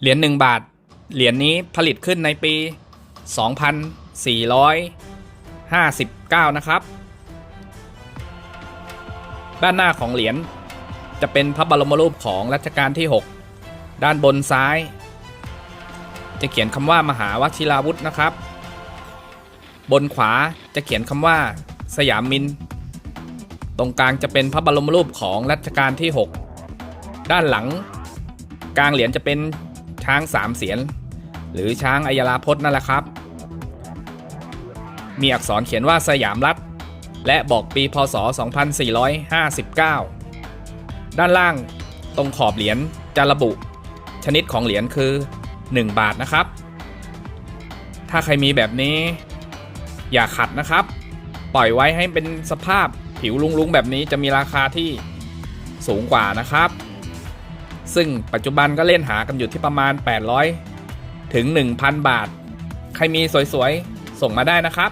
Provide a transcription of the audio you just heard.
เหรียญ1บาท เหรียญนี้ผลิตขึ้นในปี 2459 นะครับ ด้านหน้าของเหรียญจะเป็นพระบรมรูปของรัชกาลที่ 6 ด้านบนซ้าย จะเขียนคำว่ามหาวชิราวุธนะครับ บนขวาจะเขียนคำว่า สยามมิน ตรงกลางจะเป็นพระบรมรูปของรัชกาลที่ 6 ด้านหลัง กลางเหรียญจะเป็น ช้างสามเสียน หรือช้างอัยราพจน์นั่นแหละครับ มีอักษรเขียนว่าสยามรัฐ และบอกปีพศ 2459 ด้านล่างตรงขอบเหรียญจะระบุ ชนิดของเหรียญคือ 1 บาทนะครับ ถ้าใครมีแบบนี้ อย่าขัดนะครับ ปล่อยไว้ให้เป็นสภาพผิวลุงๆแบบนี้จะมีราคาที่สูงกว่านะครับ ซึ่งปัจจุบันก็เล่นหากันอยู่ที่ประมาณ 800 ถึง 1,000 บาท ใครมีสวยๆ ส่งมาได้นะครับ